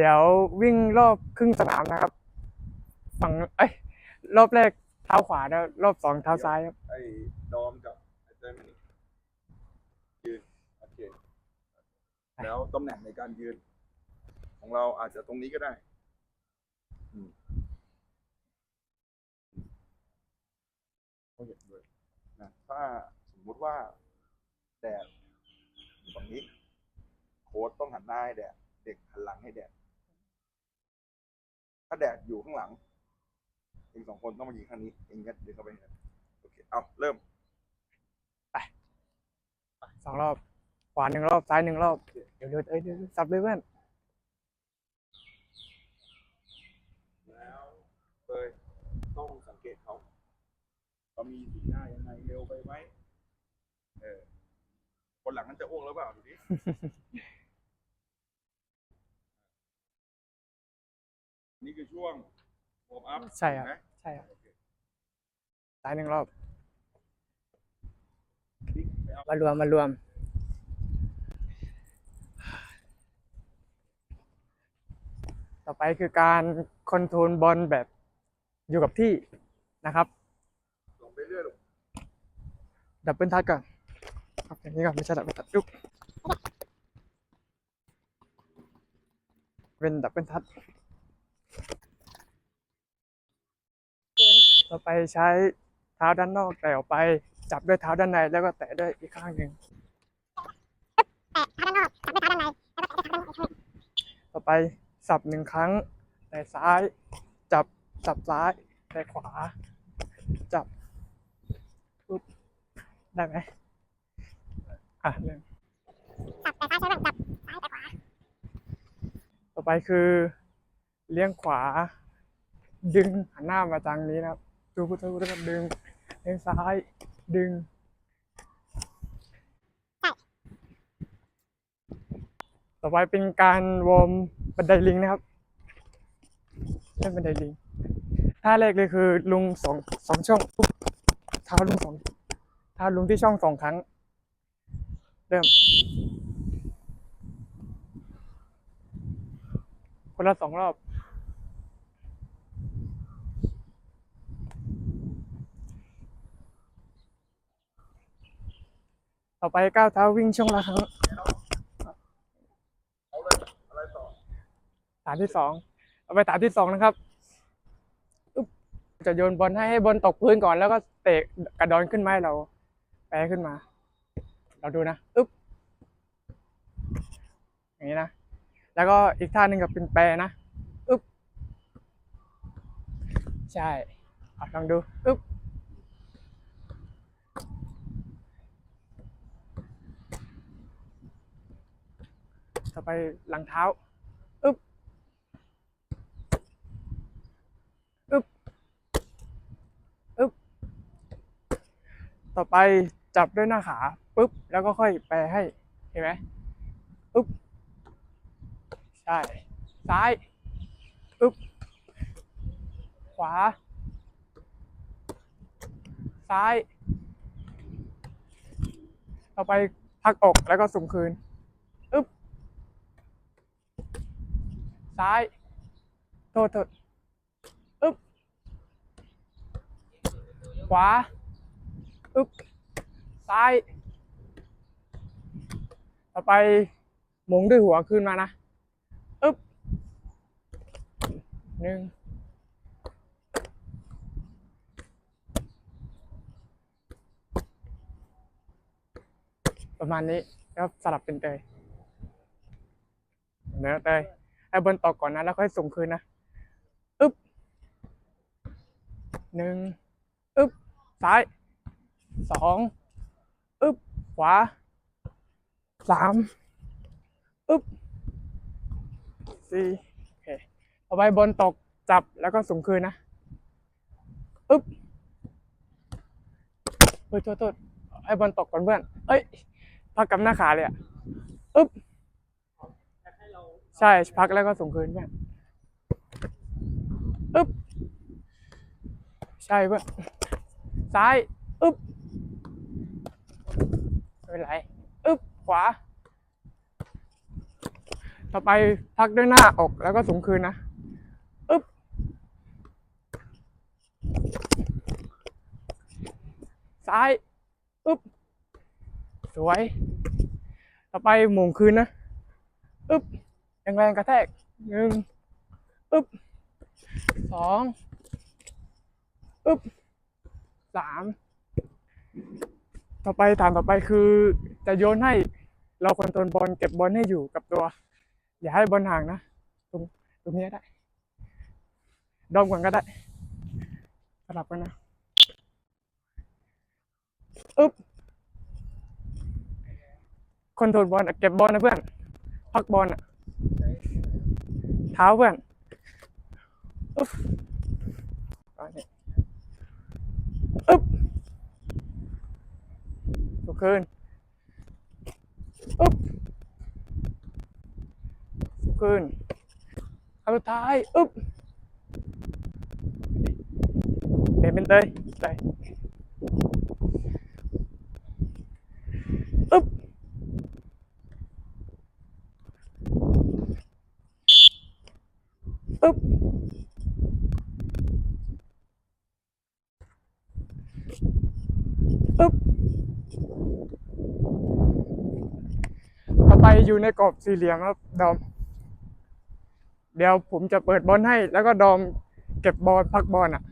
เดี๋ยววิ่งรอบครึ่งสนามนะครับ ฝั่งเอ้ยรอบแรกเท้าขวาแล้วรอบสองเท้าซ้ายครับ ไอ้ดอมกับไอ้เต้ยมานี่ยืนโอเคแล้วตำแหน่งในการยืน ของเราอาจจะตรงนี้ก็ได้อืมเขาเห็นด้วยนะถ้าสมมุติว่าแดดอยู่ฝั่งนี้ โค้ดต้องหันหน้าให้แดดเด็กหันหลังให้แดด ถ้าแดดอยู่ข้างหลัง เองสองคนต้องมายิงข้างนี้ เองก็เดินเข้าไปนี่นะโอเค เอาเริ่ม สองรอบ ขวาหนึ่งรอบซ้ายหนึ่งรอบ เดี๋ยวเดี๋ยวเอ้ยเดี๋ยวสับเลยเพื่อนแล้วเอยต้องสังเกตเขาเขามีสีหน้ายังไงเร็วไปไหมเออคนหลังนั้นจะอ้วกแล้วเปล่าดูดิ นี่คือช่วงวอร์มอัพใช่ครับ ถูกไหมใช่ครับโอเคซ้ายหนึ่งรอบคลิกไปเอามารวมมารวม ต่อไปคือการคอนโทรลบอลแบบอยู่กับที่นะครับ ลงไปเรื่อยลูกดับเบิลทัชก่อนครับอย่างนี้ก่อนไม่ใช่ดับเบิลทัชยุบเป็นดับเบิลทัช ต่อไปใช้เท้าด้านนอกแต่ออกไป จับด้วยเท้าด้านในแล้วก็แตะด้วยอีกข้างหนึ่งต่อไปสับหนึ่งครั้ง แต่ซ้าย จับสับซ้าย แต่ขวา จับปุ๊บได้ไหมอะเริ่มต่อไปคือ เลี้ยงขวา ดึงหันหน้ามาทางนี้นะครับ ดูพุทธพุทธก็ดึงเลี้ยงซ้าย ดึงต่อไปเป็นการวอร์มบันไดลิงนะครับเล่นบันไดลิงท่าแรกเลยคือลุงสองสองช่องเท้าลุงสองเท้าลุงที่ช่องสองครั้ง เริ่มคนละสองรอบ ต่อไปก้าวเท้าวิ่งช่องละครั้งเอาเลยอะไรต่อฐานที่สองเอาไปฐานที่สองนะครับจะโยนบอลให้ให้บอลตกพื้นก่อนแล้วก็เตะกระดอนขึ้นมาให้เราแปขึ้นมา เราดูนะอึ๊บอย่างนี้นะ แล้วก็อีกท่าหนึ่งกับเป็นแปรนะอึ๊บใช่ลองดูอึ๊บ ต่อไปหลังเท้าอึ๊บอึ๊บอึ๊บต่อไปจับด้วยหน้าขาปุ๊บแล้วก็ค่อยแปรให้เห็นไหมอึ๊บใช่ซ้ายอึ๊บขวา ซ้าย ต่อไปพักอกแล้วก็สุ่มคืน อึ๊บ ซ้ายโทษโทษอึ๊บขวาอึ๊บซ้าย ต่อไปหมงด้วยหัวขึ้นมานะอึ๊บหนึ่งประมาณนี้แล้วสลับเป็นเตยเนื้อเตย ให้บนตกก่อนนะแล้วค่อยส่งคืนนะอึ๊บหนึ่งอึ๊บซ้ายสองอึ๊บขวาสามอึ๊บสี่โอเคเอาไปบนตกจับแล้วก็ส่งคืนนะอึ๊บเฮ้ยโทษโทษให้บอลตกก่อนเพื่อนเอ้ยพักกับหน้าขาเลยอะอึ๊บ ใช่พักแล้วก็ส่งคืนเพื่อนอึ๊บใช่เพื่อนซ้ายอึ๊บไม่เป็นไรอึ๊บขวา ต่อไปพักด้วยหน้าออกแล้วก็สูงคืนนะอึ๊บซ้ายอึ๊บสวย ต่อไปหมุงคืนนะอึ๊บ แรงๆกระแทกหนึ่งอึ๊บสองอึ๊บสามต่อไปฐานต่อไปคือ จะโยนให้เราคนโทรลบอลเก็บบอลให้อยู่กับตัว อย่าให้บอลห่างนะตรงตรงนี้ได้ ดอมก่อนก็ได้สลับกันนะอึ๊บคนโทรลบอลเก็บบอลนะเพื่อนพักบอลอะ เท้าเพื่อนอึ๊บอันนี้อึ๊บทุกคืนอึ๊บขึ้นอันสุดท้ายอึ๊บเปลี่ยนเป็นเตยเตยอึ๊บ อึ๊บอึ๊บต่อไปอยู่ในกรอบสี่เหลี่ยมครับดอม เดี๋ยวผมจะเปิดบอลให้ แล้วก็ดอมเก็บบอลพักบอลอะ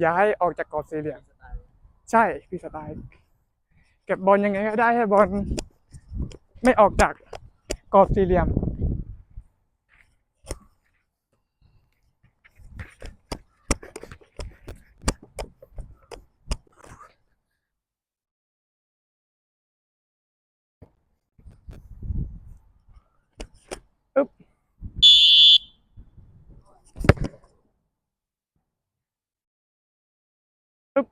อย่าให้ออกจากกรอบสี่เหลี่ยม ใช่พี่สไตล์เก็บบอลยังไงก็ได้ให้บอลไม่ออกจากกรอบสี่เหลี่ยม อึ๊บ อึ๊บ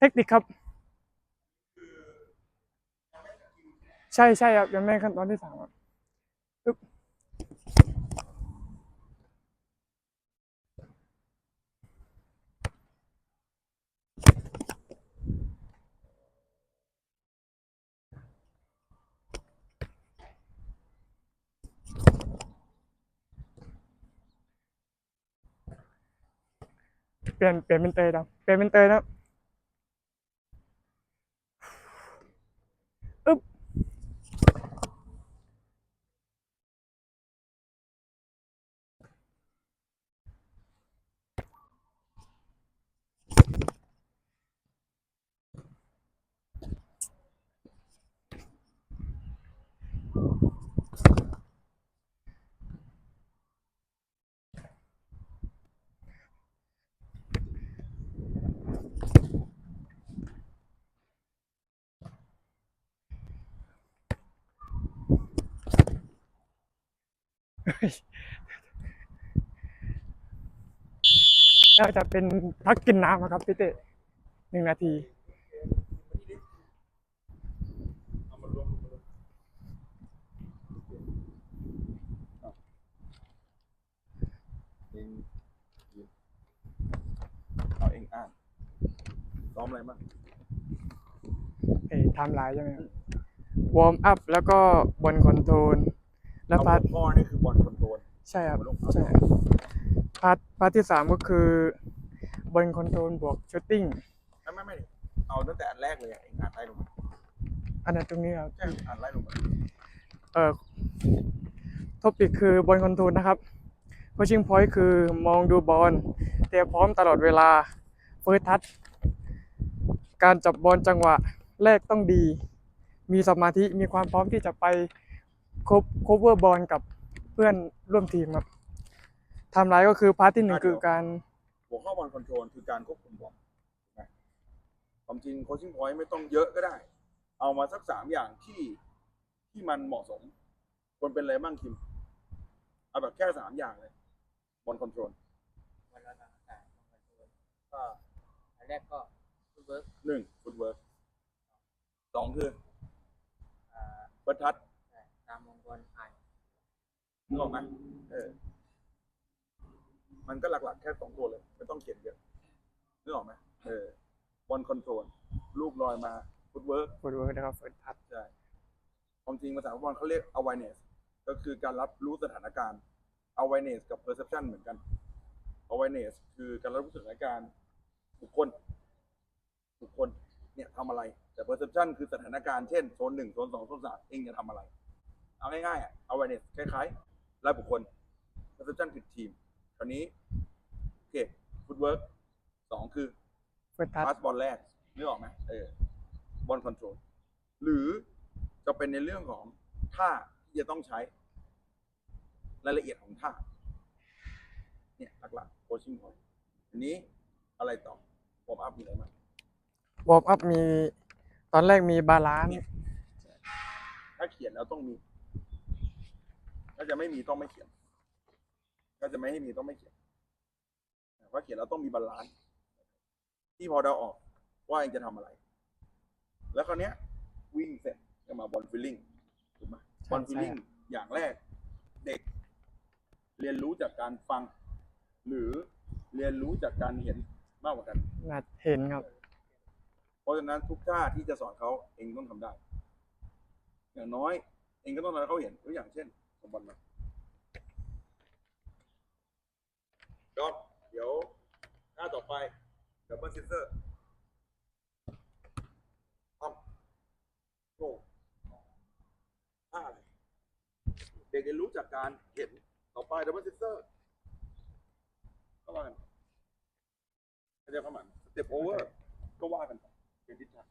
เทคนิคครับ ใช่ใช่ครับยังไม่ขั้นตอนที่สามครับเปลี่ยนเปลี่ยนเป็นเตยแล้วเปลี่ยนเป็นเตยแล้ น่าจะเป็นพักกินน้ำอะครับพี่เต้หนึ่งนาทีเอามารวมมารวมเอาเองยืนเอาเองอ่านซ้อมอะไรบ้างเอไทม์ไลน์ใช่ไหมครับวอร์มอัพแล้วก็บอลคอนโทรล แล้วเอาพาร์ทหัวข้อนี่คือบอลคอนโทรลใช่ครับหัวลงเอาใช่พาร์ทพาร์ทที่สามก็คือบอลคอนโทรลบวกชูตติ้งไม่ไม่ไม่เอาตั้งแต่อันแรกเลยอะเองอ่านไล่ลงมาอันนั้นตรงนี้ครับใช่อ่านไล่ลงมาเอ่อท็อปิกคือบอลคอนโทรลนะครับโคชิ่งพอยต์คือมองดูบอลเตรียมพร้อมตลอดเวลาเฟิร์สทัชการจับบอลจังหวะแรกต้องดี มีสมาธิมีความพร้อมที่จะไป คบคบเวอร์บอลกับเพื่อนร่วมทีมครับไทำลายก็คือพาร์ทที่หนึ่งคือการหัวข้อบอลคอนโทรลคือการควบคุมบอลนะความจริงโคชชิ่งพอยต์ไม่ต้องเยอะก็ได้ เอามาสักสามอย่างที่ที่มันเหมาะสมควรเป็นอะไรบ้างคิม เอาแบบแค่สามอย่างเลยบอลคอนโทรลวันละทางอากาศของคอนโทรลก็อันแรกก็ฟุตเวิร์กหนึ่งฟุตเวิร์กสองคืออ่าเฟิร์สทัช ตามวงบอลอ่า นนึกออกไหมเออ มันก็หลักๆแค่สองตัวเลยไม่ต้องเขียนเยอะนึกออกไหมเออบอลคอนโทรลลูกลอยมาฟุตเวิร์กฟุตเวิร์กนะครับเฟิร์สทัชใช่ความจริงภาษาฟุตบอลเขาเรียก awareness ก็คือการรับรู้สถานการณ์ awareness กับ perception เหมือนกัน awareness คือการรับรู้สถานการณ์บุคคลบุคคลเนี่ยทำอะไร แต่ perception คือสถานการณ์เช่นโซนหนึ่งโซนสองโซนสามเองจะทำอะไร เอาง่ายๆอะ awareness คล้ายๆ รายบุคคล perception คือทีม คราวนี้ โอเค footwork สองคือ เฟิร์สทัชพาสบอลแรกนึกออกไหมเออบอลคอนโทรลหรือจะเป็นในเรื่องของท่าที่จะต้องใช้ รายละเอียดของท่า เนี่ยหลักๆโคชิ่งพอยอันนี้อะไรต่อวอร์มอัพมีอะไรบ้างวอร์มอัพมี ตอนแรกมีบาลานซ์ถ้าเขียนแล้วต้องมี ถ้าจะไม่มีต้องไม่เขียนถ้าจะไม่ให้มีต้องไม่เขียนเพราะเขียนแล้วต้องมีบาลานซ์ที่พอเดาออกว่าเองจะทำอะไร แล้วคราวเนี้ย วิ่งเสร็จจะมาบอลฟิลลิ่งถูกไหมบอลฟิลลิ่งอย่างแรก เด็ก เรียนรู้จากการฟัง หรือเรียนรู้จากการเห็นมากกว่ากันนัดเห็นครับ เพราะฉะนั้นทุกท่าที่จะสอนเขาเองต้องทำได้ อย่างน้อย เองก็ต้องทำให้เขาเห็นตัวอย่างเช่น สมบัติมาจอดเดี๋ยวท่าต่อไปดับเบิลซิสเตอร์ทำโง่ท่าอะไรเด็กเรียนรู้จากการเห็นต่อไปดับเบิลซิสเตอร์ก็ว่ากันเข้าใจความหมายสเต็ปโอเวอร์ก็ว่ากันเป็นทิศทาง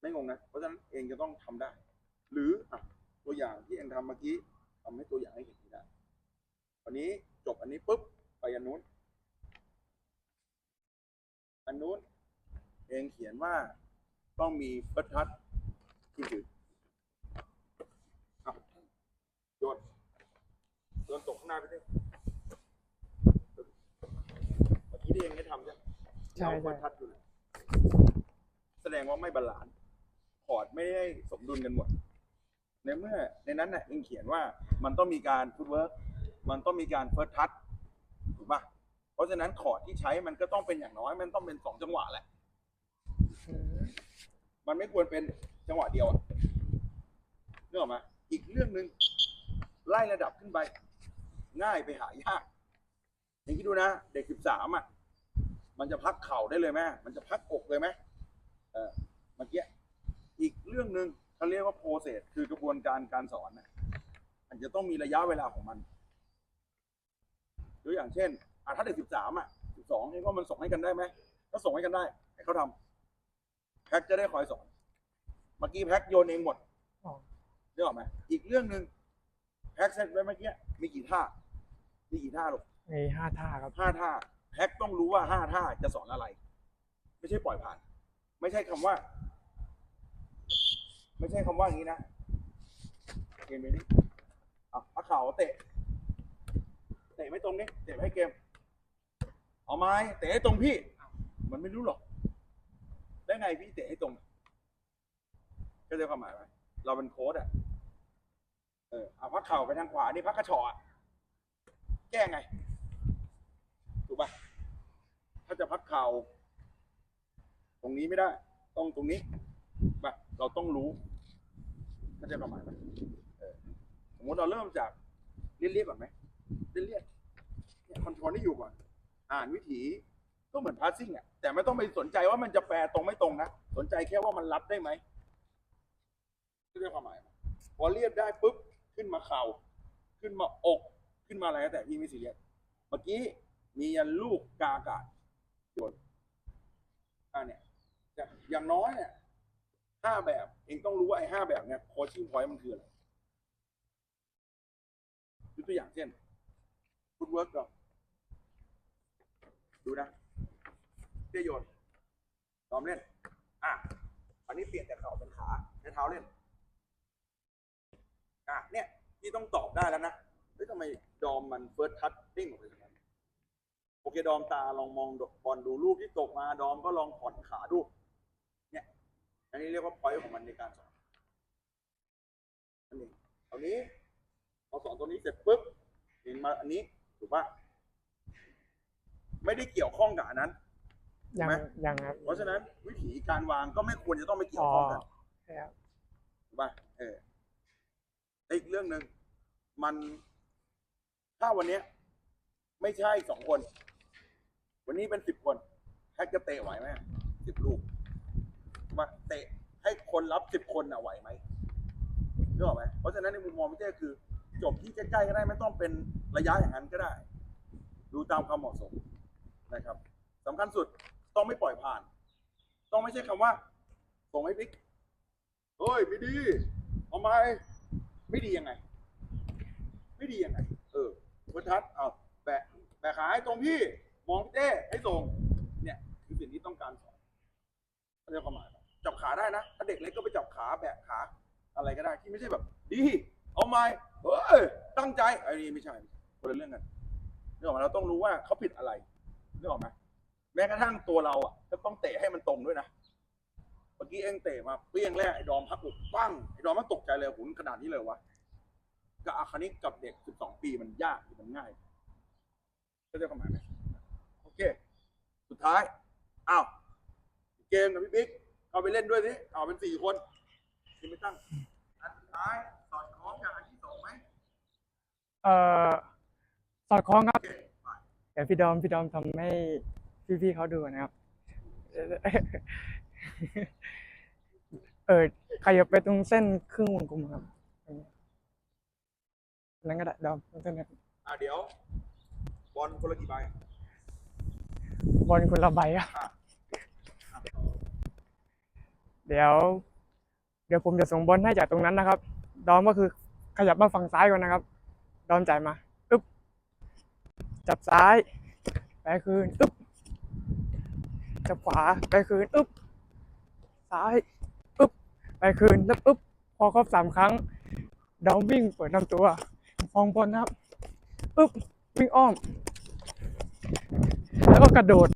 ไม่งงนะ เพราะฉะนั้นเองจะต้องทำได้ หรืออะ ตัวอย่างที่เองทำเมื่อกี้ทำให้ตัวอย่างให้เห็นให้ได้วันนี้จบอันนี้ปุ๊บไปอันนู้น อันนู้น เองเขียนว่าต้องมีเฟิร์สทัชคือถืออะโยนโยนตกข้างหน้าไปสิเมื่อกี้ที่เองได้ทำใช่ไหมใช่เราเฟิใช่ร์สทัชอยู่เลยแสดงว่าไม่บาลานซ์พอร์ตไม่ได้สมดุลกันหมด ในเมื่อในนั้นน่ะเองเขียนว่ามันต้องมีการฟุตเวิร์กมันต้องมีการเฟิร์สทัชถูกปะเพราะฉะนั้นคอร์ดที่ใช้มันก็ต้องเป็นอย่างน้อย มันต้องเป็นสองจังหวะแหละ มันไม่ควรเป็นจังหวะเดียวอะนึกออกไหมอีกเรื่องหนึ่งไล่ระดับขึ้นไป ง่ายไปหายากอย่างที่ดูนะ เด็กสิบสามอะ มันจะพักเข่าได้เลยไหมมันจะพักอกเลยไหมเออเมื่อกี้อีกเรื่องหนึ่ง เขาเรียกว่าโปรเซสคือกระบวนการการสอนนะมันจะต้องมีระยะเวลาของมันตัวอย่างเช่นอะถ้าเด็กสิบสามอะสิบสองเห็นว่ามันส่งให้กันได้ไหมถ้าส่งให้กันได้ให้เขาทำแพ็กจะได้คอยสอน เมื่อกี้แพ็กโยนเองหมดอ๋อนึกออกไหมอีกเรื่องหนึ่งแพ็กเซตไว้เมื่อกี้มีกี่ท่า มีกี่ท่าลูกมีห้าท่าครับห้าท่าแพ็กต้องรู้ว่าห้าท่าจะสอนอะไร ไม่ใช่ปล่อยผ่าน ไม่ใช่คำว่า ไม่ใช่คำว่าอย่างนี้นะเกมนี้อะพักเข่าเตะ เตะไม่ตรงนี้เตะไม่ให้เกม เอาไม้เตะให้ตรงพี่ มันไม่รู้หรอก ได้ไงพี่เตะให้ตรง ก็จะความหมายไหมเราเป็นโค้ดอะ เออเอาพักเข่าไปทางขวา นี่พักกระชออะแก้ไง ถูกปะถ้าจะพักเข่า ตรงนี้ไม่ได้ ต้องตรงนี้ปะเราต้องรู้ เข้าใจความหมายไหมเออสมมติเราเริ่มจากเรียบๆก่อนไหมเรียบๆเนี่ยคอนโทรลนี่อยู่ก่อน อ่านวิถีก็เหมือนพาสซิ่งอะแต่ไม่ต้องไปสนใจว่ามันจะแปลตรงไม่ตรงนะ สนใจแค่ว่ามันรับได้ไหมเข้าใจความหมาย พอเรียบได้ปุ๊บขึ้นมาเข่า ขึ้นมาอกขึ้นมาอะไรก็แต่พี่ไม่ซีเรียสเมื่อกี้มียันลูกกากาศโยนอ่าเนี่ยอย่างน้อยเนี่ย ห้าแบบ เองต้องรู้ว่าไอ้ห้าแบบเนี่ยโคชิ่งพอยต์มันคืออะไรยกตัวอย่างเช่นฟุตเวิร์กก่อนดูนะเตี้ยโยนซ้อมเล่น อะอันนี้เปลี่ยนจากเข่าเป็นขาใช้เท้าเล่น อะ เนี่ยพี่ต้องตอบได้แล้วนะเฮ้ยทำไมดอมมันเฟิร์สทัชติ้งออกไปอย่างนั้นโอเคดอมตาลองมองบอลดูลูกที่ตกมา ดอมก็ลองผ่อนขาดู อันนี้เรียกว่าพอยต์ของมันในการสอนนั่นเองคราวนี้พอสอนตัวนี้เสร็จปุ๊บเห็นมาอันนี้ถูกปะไม่ได้เกี่ยวข้องกับอันนั้นยังไหมยังครับเพราะฉะนั้นวิธีการวางก็ไม่ควรจะต้องไปเกี่ยอ๋วอข้องกันใช่ครับถูกป่ะเออและอีกเรื่องหนึ่งมันถ้าวันเนี้ยไม่ใช่สองคน วันนี้เป็นสิบคนแฮกจะเตะไหวไหมสิบลูก มาเตะให้คนรับสิบคนอะไหวไหมนึกออกไหมเพราะฉะนั้นในมุมมองพี่เต้คือ จบที่ใกล้ๆก็ได้ไม่ต้องเป็นระยะอย่างนั้นก็ได้ ดูตามความเหมาะสมนะครับสำคัญสุดต้องไม่ปล่อยผ่าน ต้องไม่ใช่คำว่าส่งให้พิกเฮ้ยไม่ดีทำไมไม่ดียังไง ไม่ดียังไง เออบรรทัดเอาแบะแบะขาให้ตรงพี่ มองพี่เต้ให้ตรงเนี่ย คือสิ่งที่ต้องการสอนเข้าใจความหมาย จับขาได้นะ ถ้าเด็กเล็กก็ไปจับขาแบะขาอะไรก็ได้ที่ไม่ใช่แบบ ดี เอาไหมเฮ้ยตั้งใจไอ้นี่ไม่ใช่คนละเรื่องกันนึกออกไหมเราต้องรู้ว่าเขาผิดอะไรนึกออกไหมแม้กระทั่งตัวเราอะก็ต้องเตะให้มันตรงด้วยนะเมื่อกี้เองเตะมาเปี้ยงแรกไอ้ดอมพักอกปั้งไอ้ดอมมันตกใจเลยหุ่นขนาดนี้เลยวะกับอาคานิกกับเด็ก12ปีมันยากมันง่ายเข้าใจความหมายไหมโอเค สุดท้ายอ้าวเกมกับพี่บิ๊ก เอาไปเล่นด้วยสิเอาเป็นสี่คนทีมไม่ตั้ง อันสุดท้ายสอดคล้องกับอันที่สองไหมเอ่อสอดคล้องครับโอเคไปเดี๋ยวพี่ดอมพี่ดอมทำให้พี่ๆเขาดูนะครับ เออขยับไปตรงเส้นครึ่งวงกลมครับตรงนี้นั่นก็ได้ดอมตรงเส้นนั้นอะเดี๋ยว บอลคนละกี่ใบบอลคนละใบครับอะ เดี๋ยว เดี๋ยวผมจะส่งบอลให้จากตรงนั้นนะครับ ดอมก็คือขยับมาฝั่งซ้ายก่อนนะครับ ดอมจ่ายมาอึ๊บจับซ้ายไปคืนอึ๊บจับขวาไปคืนอึ๊บซ้ายอึ๊บไปคืนแล้วอึ๊บพอครบสามครั้ง ดอมวิ่งเปิดลำตัวฟองบอลนะครับอึ๊บวิ่งอ้อม แล้วก็กระโดด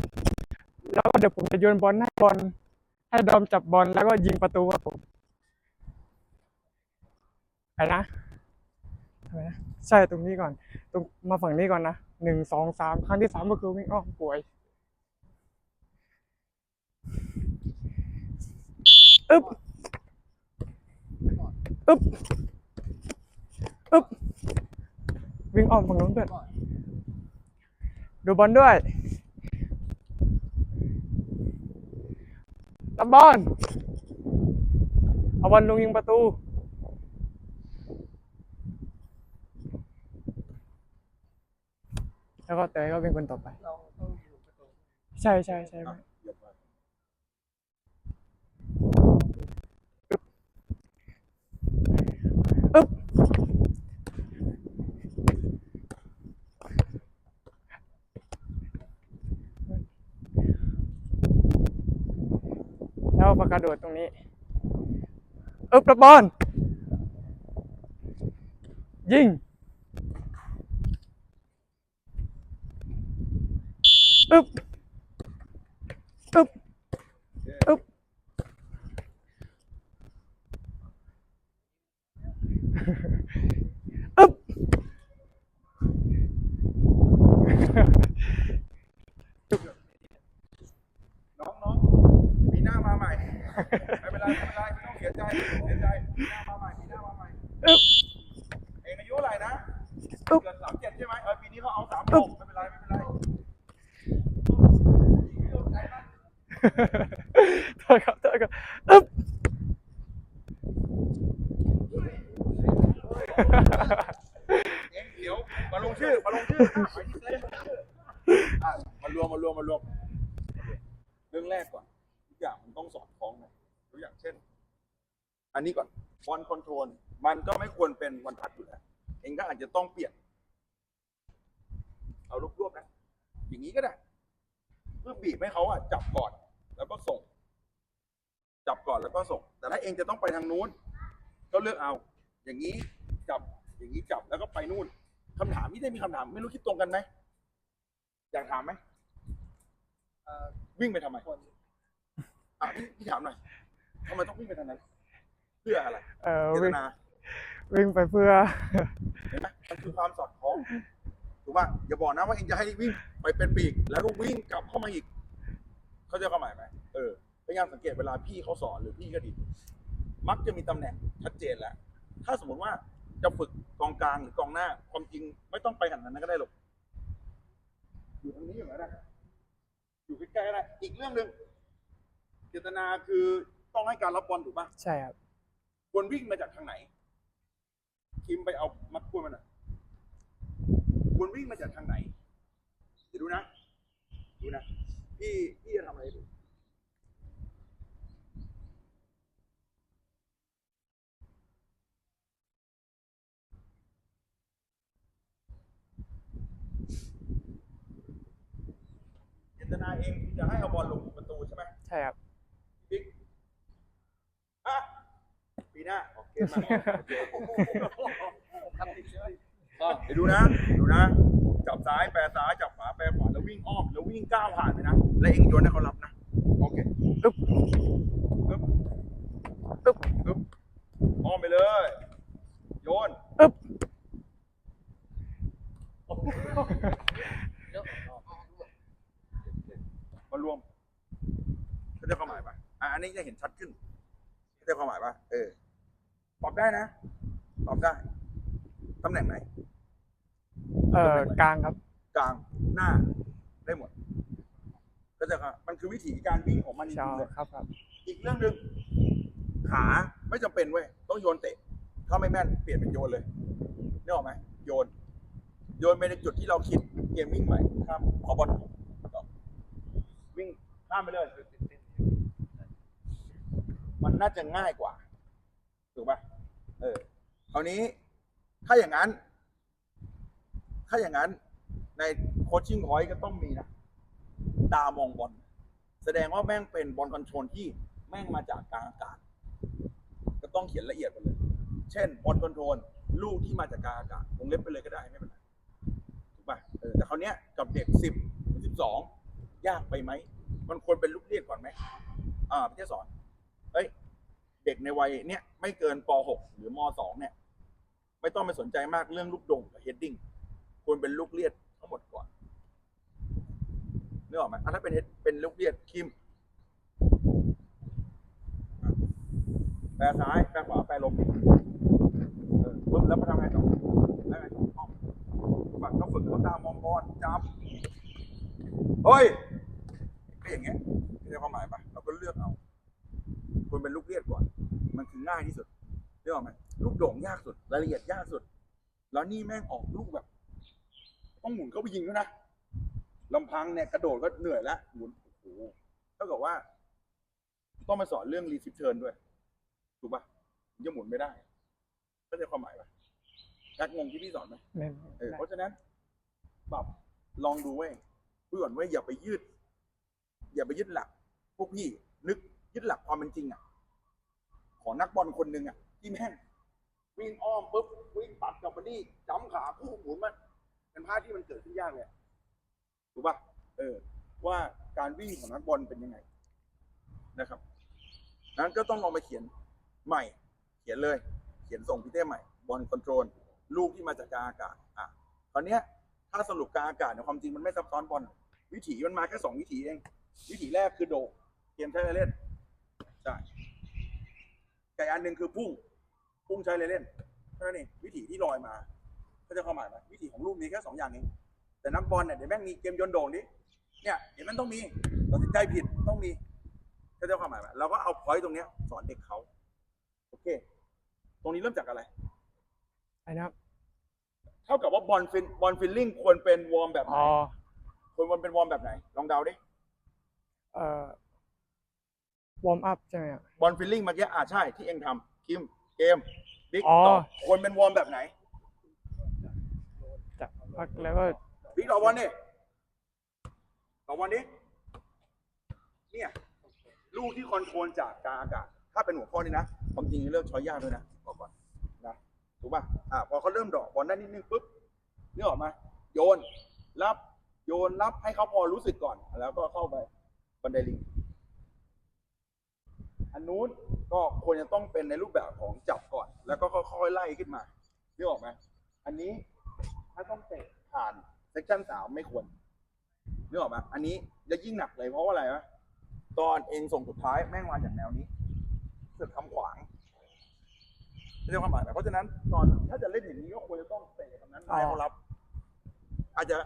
แล้วก็เดี๋ยวผมจะโยนบอลให้บอล ให้ดอมจับบอลแล้วก็ยิงประตูครับผมไปนะทำไมนะใช่ตรงนี้ก่อน ตรงมาฝั่งนี้ก่อนนะหนึ่งสองสามครั้งที่สามก็คือวิ่งอ้อมป่วย อึ๊บ อึ๊บ อึ๊บ วิ่งอ้อมฝั่งนู้นเพื่อนดูบอลด้วย บอลเอาบอลลงยิงประตูแล้วก็เตยก็เป็นคนต่อไป ใช่ใช่ใช่อะเหยียบไป อึ๊บแล้วมากระโดดตรงนี้อึ๊บระบบอลยิงอึ๊บอึ๊บอึ๊บ อึ๊บ น้องน้องมีหน้ามาใหม่ ไม่เป็นไรไม่เป็นไรไม่ต้องเสียใจไม่ต้องเสียใจมีหน้ามาใหม่มีหน้ามาใหม่ อึ๊บ เองอายุอะไรนะ อึ๊บ เกิดสามเจ็ดใช่ไหมเออปีนี้เขาเอาสาม อึ๊ ห บ กไม่เป็นไรไม่เป็นไร โทษครับโทษครับอึ๊บ เองเดี๋ยวมาลงชื่อมาลงชื่ออะไปที่เซ็ตลงชื่ออะมารวมมารวมมารวมเรื่องแรกก่อนทุกอย่างมันต้องสอดคล้องนะตัวอย่างเช่น อันนี้ก่อนบอลคอนโทรล มันก็ไม่ควรเป็นวันพัดอยู่แล้วเองก็อาจจะต้องเปลี่ยน เอารวบๆนะ อย่างนี้ก็ได้ เพื่อบีบให้เขาอะจับก่อน แล้วก็ส่ง จับก่อนแล้วก็ส่ง แต่ถ้าเองจะต้องไปทางนู้น ก็เลือกเอา อย่างนี้จับ อย่างนี้จับแล้วก็ไปนู่นคำถามที่ได้มีคำถาม ไม่รู้คิดตรงกันไหมอยากถามไหมเอ่อวิ่งไปทำไมคนอะพี่พี่ถามหน่อยทำไมต้องวิ่งไปทางนั้น เพื่ออะไรเออเจตวิ่งนา วิ่งไปเพื่อเห็นไหมมันคือความสอดคล้องถูกป่ะอย่าบอกนะว่าเองจะให้วิ่งไปเป็นปีก แล้วก็วิ่งกลับเข้ามาอีก เขาใจะเข้าหมายไหมเออพยายามสังเกตเวลาพี่เขาสอนหรือพี่ก็ดี มักจะมีตำแหน่งชัดเจนแล้ว ถ้าสมมติว่าจะฝึกกองกลางหรือกองหน้า ความจริงไม่ต้องไปขนาดนั้นก็ได้หรอกอยู่ทางนี้อย่างนั้นนะอยู่ใกล้ๆก็ได้อีกเรื่องหนึ่งเจตนาคือต้องให้การรับบอลถูกป่ะใช่ครับควรวิ่งมาจากทางไหน คิมไปเอามัดกล้วยมันอะควรวิ่งมาจากทางไหนเดี๋ยวดูนะ ดูนะ พี่พี่จะทำอะไรให้ดูเจตนาเองคือจะให้เอาบอลลงประตูใช่ไหมใช่ครับ บิ๊กอะปีหน้าโอ เคมาโอเคครับก็เดี๋ยวดูนะดูนะ จับซ้ายแปรซ้ายจับขวาแปรขวาแล้ววิ่งอ้อมแล้ววิ่งก้าวผ่านไปนะ แล้วเองโยนให้เขารับนะ โอเคอึ๊บอึ๊บอึ๊บอึ๊บอ้อมไปเลย โยนอึ๊บเดี๋ยวมารวมเข้าใจความหมายปะอะอันนี้จะเห็นชัดขึ้นเข้าใจความหมายปะเออปรับ ได้นะปรับได้ ตำแหน่งไหน เอ่อกลางครับ กลางหน้าได้หมดก็จะครับมันคือวิธีการวิ่งของมันจใช่ริงๆเลยครับครับ อีกเรื่องหนึ่งขาไม่จำเป็นเว้ยต้องโยนเตะ ถ้าไม่แม่นเปลี่ยนเป็นโยนเลยนึกออกไหมโยน โยนไปในจุดที่เราคิดเกมวิ่งใหม่ข้ามขอบอลต่อวิ่งข้ามไปเลยมันน่าจะง่ายกว่า ถูกป่ะเออคราวนี้ถ้าอย่างนั้น ถ้าอย่างนั้น ในโคชชิ่งพอยต์ก็ต้องมีนะตามองบอลแสดงว่าแม่งเป็นบอลคอนโทรลที่แม่งมาจากกลางอากาศ ก็ต้องเขียนละเอียดไปเลย เช่นบอลคอนโทรลลูกที่มาจากกลางอากาศวงเล็บไปเลยก็ได้ไม่เป็นไรถูกป่ะเออแต่คราวเนี้ยกับเด็กสิบสิบสองยากไปไหมมันควรเป็นลูกเรียกก่อนไหมอ่าพี่เจสอนเฮ้ย เด็กในวัยเนี้ยไม่เกินป .6 หรือม .2 เนี่ย ไม่ต้องไปสนใจมากเรื่องลูกดงกับเฮดดิ้งควรเป็นลูกเลียดทั้งหมดก่อนนึกออกไหมถ้าเป็นเป็นลูกเลียดคิมแปรซ้ายแปรขวาแปรลมปึ๊บแล้วมาทำไงต่อแล้วไงต่ออ้อมฝักต้องฝึกเขาตามมองบอลจับเฮ้ยก็อย่างเงี้ยเข้าใจความหมายปะเราก็เลือกเอาควรเป็นลูกเลียดก่อน มันคือง่ายที่สุดเรียกออกไหมลูกโด่งยากสุดรายละเอียดยากสุด แล้วนี่แม่งออกลูกแบบ ต้องหมุนเข้าไปยิงด้วยนะลำพังเนี่ยกระโดดก็เหนื่อยแล้วหมุนโอ้โหเท่ากับว่า ต้องมาสอนเรื่องรีซิฟเทิร์นด้วยถูกปะมันจะหมุนไม่ได้เข้าใจความหมายปะแจ็คงงที่พี่สอนไหมไม่เออเพราะฉะนั้นปรับลองดูเว้ยพูดก่อนเว้ยอย่าไปยืด อย่าไปยึดหลัก พวกพี่นึกยึดหลักความเป็นจริงอะ ของนักบอลคนหนึ่งอะที่แม่งวิ่งอ้อมปุ๊บวิ่งปัดกลับมานี่จ้ำขาผู้หมุนมันเป็นภาพที่มันเกิดขึ้นยากเลยถูกป่ะเออ ว่าการวิ่งของนักบอลเป็นยังไงนะครับนั้นก็ต้องลองไปเขียนใหม่ เขียนเลย เขียนส่งพี่เต้ใหม่บอลคอนโทรลลูกที่มาจากกางอากาศอะคราวเนี้ยถ้าสรุปกางอากาศเนี่ยความจริงมันไม่ซับซ้อนบอลวิถีมันมาแค่สองวิถีเอง วิถีแรกคือโดเกมใช้อะไรเล่นใช่ ไก่อันหนึ่งคือพุ่ง พุ่งใช้อะไรเล่นเท่านั้นเองวิถีที่ลอยมา ก็จะเข้าหมายไหมวิถีของลูกมีแค่สองอย่างเองแต่นักบอลเนี่ยเดี๋ยวแม่งมีเกมโยนโด่งดิเนี่ยเดี๋ยวมันต้องมีตัดสินใจผิดต้องมีก็จะเข้าหมายไหมเราก็เอาพอยต์ตรงเนี้ยสอนเด็กเขาโอเค ตรงนี้เริ่มจากอะไรไอ้นะครับเท่ากับว่าบอลฟินบอลฟิลลิ่งควรเป็นวอร์มแบบไหนอ๋อควรเป็นวอร์มแบบไหน ลองเดาดิ เอ่อ วอร์มอัพใช่ไหมครับ บอลฟิลลิ่งเมื่อกี้อ่าใช่ที่เองทำคิมเกมบิ๊กอ๋อตอบควรเป็นวอร์มแบบไหนจับพักแล้วก็บิ๊กตอบบอลนี่ตอบบอลนี้เนี่ยลูกที่คอนโทรลจากกลางอากาศถ้าเป็นหัวข้อนี้นะความจริงเลือกช้อยยากด้วยนะบอกก่อนนะถูกป่ะอ่าพอเขาเริ่มดอกบอลได้นิดนึงปุ๊บนี่ออกมาโยนรับโยนรับให้เขาพอรู้สึกก่อน แล้วก็เข้าไปบันไดลิง อันนู้นก็ควรจะต้องเป็นในรูปแบบของจับก่อน แล้วก็ค่อยๆไล่ขึ้นมานึกออกไหมอันนี้ถ้าต้องเตะผ่านเซกชันสามไม่ควรนึกออกไหมอันนี้จะยิ่งหนักเลยเพราะว่าอะไรวะตอนเองส่งสุดท้ายแม่งมาจากแนวนี้เสือกคำขวางไม่ใช่ความหมายนะเพราะฉะนั้นตอนถ้าจะเล่นอย่างนี้ก็ควรจะต้องเตะคำนั้นให้เขารับ อาจจะ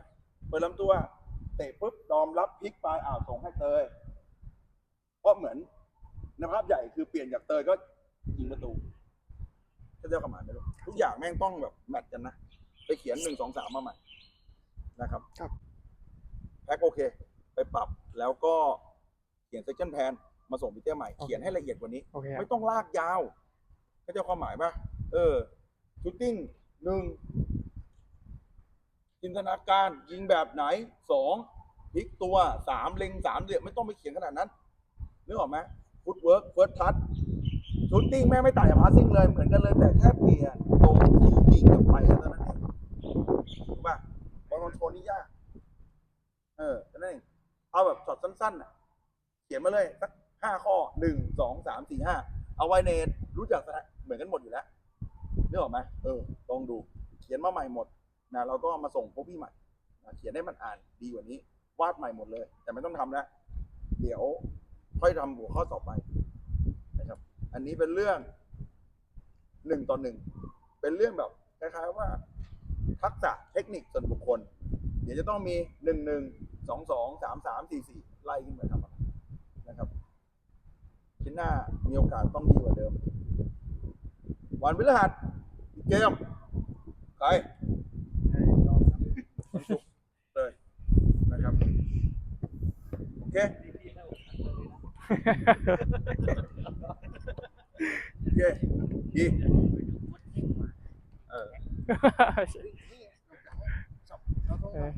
เปิดลำตัว เตะปุ๊บดอมรับพลิกไปอ่าวส่งให้เตยเพราะเหมือน ในภาพใหญ่คือเปลี่ยนจากเตยก็ยิงประตูก็จะความหมายไม่รู้ทุกอย่างแม่งต้องแบบแมทกันนะ ไปเขียนหนึ่งสองสามมาใหม่นะครับครับแพ็คโอเค ไปปรับแล้วก็เขียนเซ c ชั o นแ n นมาส่งพีเตอร์ใหม่ เขียนให้ละเอียดกว่านี้ โอเคครับ ไม่ต้องลากยาวเข้าใจความหมายป่ะ เออชูตติ้งหนึ่งจินตนาการยิงแบบไหนสองพลิกตัวสามเล็งสามเหลี่ยมไม่ต้องไปเขียนขนาดนั้นนึกออกไหม ฟุตเวิร์กเฟิร์สทัชชูตติ้งแม่ไม่ต่างจากพาสซิ่งเลยเหมือนกันเลยแต่แค่เปลี่ยนตรงที่ยิงกับไปเท่านั้นเองถูกป่ะบอลคอนโทรลนี่ยากเออแค่นั้นเองเอาแบบช็อตสั้นๆน่ะเขียนมาเลยสักห้าข้อหนึ่งสองสามสี่ห้าเอาไว้ในรู้จักสถานเหมือนกันหมดอยู่แล้วนึกออกไหมเออลองดูเขียนมาใหม่หมดนะเราก็มาส่งพวกพี่ใหม่เขียนให้มันอ่านดีกว่านี้ วาดใหม่หมดเลย แต่ไม่ต้องทำแล้วเดี๋ยว ค่อยทำหัวข้อต่อไปนะครับ อันนี้เป็นเรื่องหนึ่งต่อหนึ่งเป็นเรื่องแบบคล้ายๆว่า ทักษะเทคนิคส่วนบุคคล เดี๋ยวจะต้องมีหนึ่งหนึ่งสองสองสามสามสี่สี่ไล่ขึ้นไปทำนะครับชิ้นหน้ามีโอกาสต้องดีกว่าเดิม วันพฤหัสอีกเกมใครวันศุกร์เลยนะครับ โอเคโอ เคดีเออเออ